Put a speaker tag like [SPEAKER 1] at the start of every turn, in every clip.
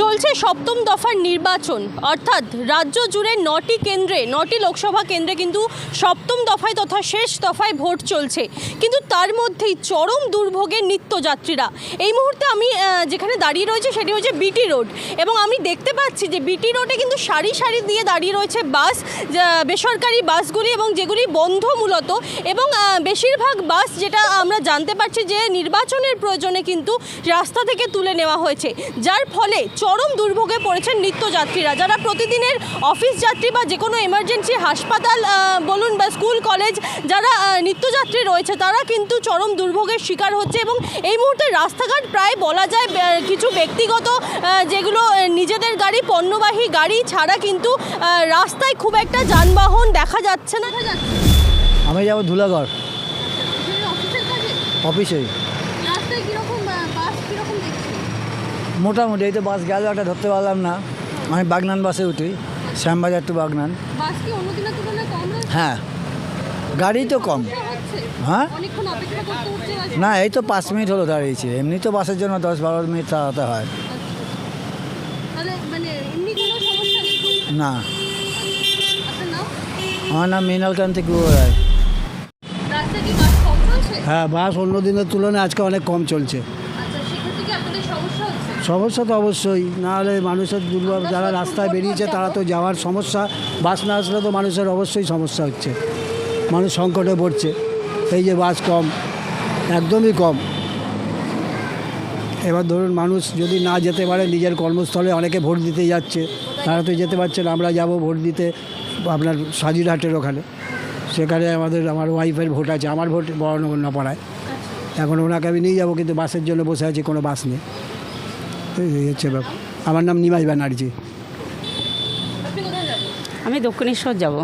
[SPEAKER 1] চলছে সপ্তম দফার নির্বাচন। অর্থাৎ রাজ্য জুড়ে নটি কেন্দ্রে, নটি লোকসভা কেন্দ্রে কিন্তু সপ্তম দফায় তথা শেষ দফায় ভোট চলছে। কিন্তু তার মধ্যেই চরম দুর্ভোগের নিত্যযাত্রীরা। এই মুহূর্তে আমি যেখানে দাঁড়িয়ে রয়েছে সেটি হচ্ছে বিটি রোড। এবং আমি দেখতে পাচ্ছি যে বিটি রোডে কিন্তু সারি সারি দিয়ে দাঁড়িয়ে রয়েছে বাস বেসরকারি বাসগুলি এবং যেগুলি বন্ধ মূলত। এবং বেশিরভাগ বাস যেটা আমরা জানতে পারছি যে নির্বাচনের প্রয়োজনে কিন্তু রাস্তা থেকে তুলে নেওয়া হয়েছে। যার ফলে চরম দুর্ভোগে পড়েছেন নিত্যযাত্রীরা। যারা প্রতিদিনের অফিস যাত্রী বা যে কোনো এমার্জেন্সি হাসপাতাল বলুন বা স্কুল কলেজ যারা নিত্যযাত্রী রয়েছে তারা কিন্তু চরম দুর্ভোগের শিকার হচ্ছে এবং এই মুহূর্তে রাস্তাঘাট প্রায় বলা যায় কিছু ব্যক্তিগত যেগুলো নিজেদের গাড়ি পণ্যবাহী গাড়ি ছাড়া কিন্তু রাস্তায় খুব একটা যানবাহন দেখা যাচ্ছে না।
[SPEAKER 2] আমি যাব ধুলাগড়। অফিসেই।
[SPEAKER 1] রাস্তায় কীরকম বাস কীরকম দেখছি
[SPEAKER 2] মোটামুটি এই তো বাস গেল একটা ধরতে পারলাম না। আমি বাগনান বাসে উঠি শ্যামবাজার টু বাগনান।
[SPEAKER 1] বাস কি অন্য দিনের তুলনায় কম রয়েছে?
[SPEAKER 2] হ্যাঁ গাড়ি তো কম। হ্যাঁ?
[SPEAKER 1] অনেকক্ষণ অপেক্ষা করতে হচ্ছে
[SPEAKER 2] না এই তো পাঁচ মিনিট হলো দাঁড়িয়েছি। এমনি তো বাসের জন্য দশ বারো মিনিট দাঁড়াতে হয়।
[SPEAKER 1] তাহলে মানে?
[SPEAKER 2] না। আমার নাম? মৃণাল কান্তি গুহ রায়
[SPEAKER 1] রাস্তায় কি বাস কম চলছে?
[SPEAKER 3] হ্যাঁ বাস অন্য দিনের তুলনায় আজকে অনেক কম চলছে।
[SPEAKER 1] আচ্ছা সমস্যা
[SPEAKER 3] তো অবশ্যই না হলে মানুষের দুর্বল যারা রাস্তায় বেরিয়েছে তারা তো যাওয়ার সমস্যা। বাস না আসলে তো মানুষের অবশ্যই সমস্যা হচ্ছে। মানুষ সংকটে পড়ছে। এই যে বাস কম একদমই কম। এবার ধরুন মানুষ যদি না যেতে পারে নিজের কর্মস্থলে অনেকে ভোট দিতে যাচ্ছে। তারা তো যেতে পারছে না আমরা যাব ভোট দিতে আপনার সাজিরহাটের ওখানে। সেখানে আমাদের আমার ওয়াইফের ভোট আছে আমার ভোট বর্ণগণ্য পড়ায়। এখন ওনাকে আমি নিয়ে যাব কিন্তু বাসের জন্য বসে আছি কোনো বাস নেই। এই হচ্ছে ব্যাপার। আমার নাম নিমাই ব্যানার্জি।
[SPEAKER 4] আমি দক্ষিণেশ্বর যাব?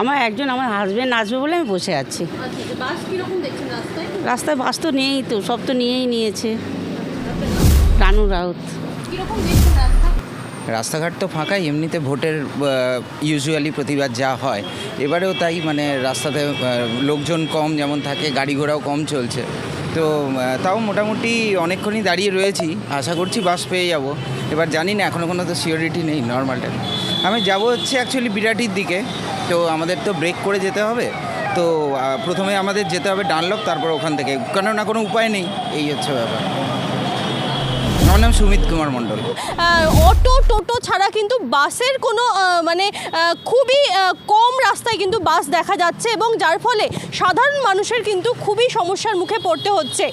[SPEAKER 4] আমার একজন আমার হাজব্যান্ড আসবে বলে আমি বসে আছি।
[SPEAKER 1] রাস্তায়
[SPEAKER 4] বাস তো নেই তো সব তো নিয়েই নিয়েছে। রানু রাউত।
[SPEAKER 5] রাস্তাঘাট তো ফাঁকাই এমনিতে ভোটের ইউজুয়ালি প্রতিবাদ যা হয়। এবারেও তাই মানে রাস্তাতে লোকজন কম যেমন থাকে গাড়ি ঘোড়াও কম চলছে। তো তাও মোটামুটি অনেকক্ষণই দাঁড়িয়ে রয়েছি। আশা করছি বাস পেয়ে যাব। এবার জানি না এখনও কোনো তো সিওরিটি নেই নর্মাল টাইম আমি যাব হচ্ছে অ্যাকচুয়ালি বিরাটির দিকে। তো আমাদের তো ব্রেক করে যেতে হবে। তো প্রথমে আমাদের যেতে হবে ডানলক তারপর ওখান থেকে। কেননা কোনো উপায় নেই, এই হচ্ছে ব্যাপার। আমার নাম সুমিত কুমার মণ্ডল।
[SPEAKER 1] অটো, টোটো ছাড়া কিন্তু বাসের কোনো মানে খুবই কম রাস্তায় কিন্তু বাস দেখা যাচ্ছে এবং যার ফলে সাধারণ মানুষের কিন্তু খুবই সমস্যার মুখে পড়তে হচ্ছে।